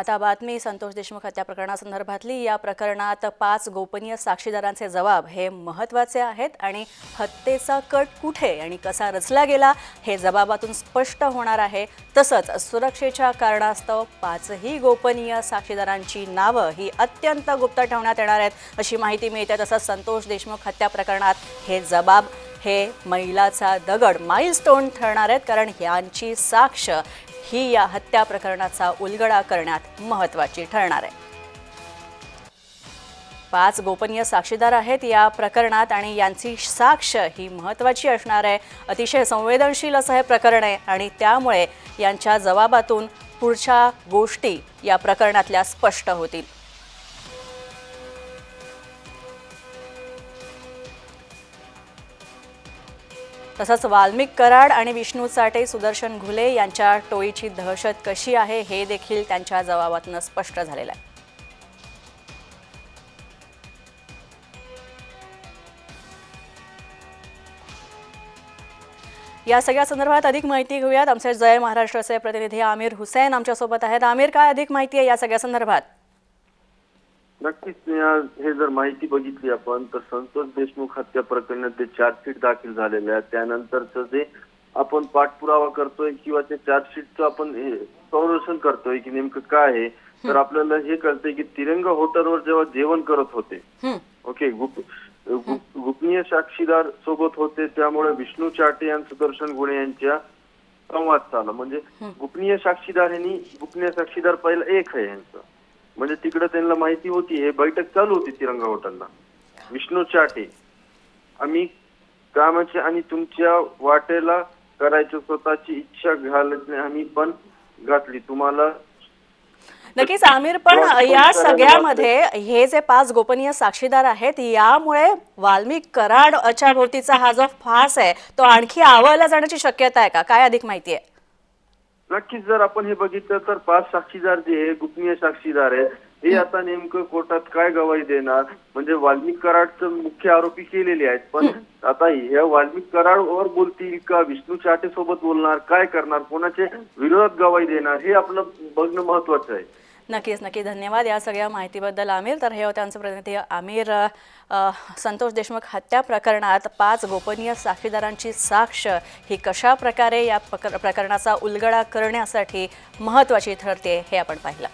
आता बातमी संतोष देशमुख हत्या प्रकरणासंदर्भातली. या प्रकरणात पाच गोपनीय साक्षीदारांचे जबाब हे महत्त्वाचे आहेत आणि हत्येचा कट कुठे आणि कसा रचला गेला हे जबाबातून स्पष्ट होणार आहे. तसंच सुरक्षेच्या कारणास्तव पाचही गोपनीय साक्षीदारांची नावं ही अत्यंत गुप्त ठेवण्यात येणार आहेत अशी माहिती मिळते. तसंच संतोष देशमुख हत्या प्रकरणात हे जबाब हे मैलाचा दगड माईलस्टोन ठरणार आहेत. कारण यांची साक्ष ही या हत्या प्रकरणाचा उलगडा करण्यात महत्त्वाची ठरणार आहे. पाच गोपनीय साक्षीदार आहेत या प्रकरणात आणि यांची साक्ष ही महत्त्वाची असणार आहे. अतिशय संवेदनशील असं हे प्रकरण आहे आणि त्यामुळे यांच्या जबाबातून पुढच्या गोष्टी या प्रकरणातल्या स्पष्ट होतील. तसंच वाल्मिक कराड आणि विष्णू चाटे सुदर्शन घुले यांच्या टोळीची दहशत कशी आहे हे देखील त्यांच्या जबाबातनं स्पष्ट झालेलं आहे. या सगळ्या संदर्भात अधिक माहिती घेऊयात. आमचे जय महाराष्ट्राचे प्रतिनिधी आमिर हुसैन आमच्यासोबत आहेत. आमिर काय अधिक माहिती आहे या सगळ्या संदर्भात? नक्कीच या- हे जर माहिती बघितली आपण तर संतोष देशमुख हत्या प्रकरणात जे चार्जशीट दाखल झालेले आहे त्यानंतरच जे आपण पाठपुरावा करतोय किंवा ते चार्जशीटचं आपण संरक्षण करतोय की नेमकं काय आहे तर आपल्याला हे कळतंय की तिरंगा हॉटेलवर जेव्हा जेवण करत होते. ओके गुप गुप- गोपनीय साक्षीदार सोबत होते त्यामुळे विष्णू चाटे आणि सुदर्शन गुणे यांच्या संवाद चालला म्हणजे गोपनीय साक्षीदार यांनी गोपनीय साक्षीदार पहिला एक आहे यांचं. म्हणजे तिकडे त्यांना माहिती होती हे बैठक चालू होती तिरंगा हॉटेलला विष्णू चाटे. आम्ही कामाची आणि तुमच्या वाटेला करायची स्वतःची इच्छा घालत आम्ही पण घातली. तुम्हाला नक्कीच आमिर पण या सगळ्यामध्ये हे जे पाच गोपनीय साक्षीदार आहेत यामुळे वाल्मिक कराडच्या भोवतीचा हा जो फास आहे तो आणखी आवळला जाण्याची शक्यता आहे का? काय अधिक माहिती आहे? नक्कीच जर आपण हे बघितलं तर पाच साक्षीदार जे आहे गोपनीय साक्षीदार आहेत हे आता नेमकं कोर्टात काय गवाही देणार? म्हणजे वाल्मिक कराडचं मुख्य आरोपी केलेले आहेत. पण आता ह्या वाल्मिक कराडवर बोलतील का? विष्णू चाटे सोबत बोलणार? काय करणार? कोणाचे विरोधात गवाही देणार? हे आपलं बघणं महत्वाचं आहे. नक्कीच नक्की धन्यवाद या सगळ्या माहितीबद्दल आमिर. तर हे होते आमचे प्रतिनिधी आमिर संतोष देशमुख हत्या प्रकरणात पाच गोपनीय साक्षीदारांची साक्ष. ही कशा प्रकारे या प्रकर- प्रकरणाचा उलगडा करण्यासाठी महत्त्वाची ठरते हे आपण पाहिलं.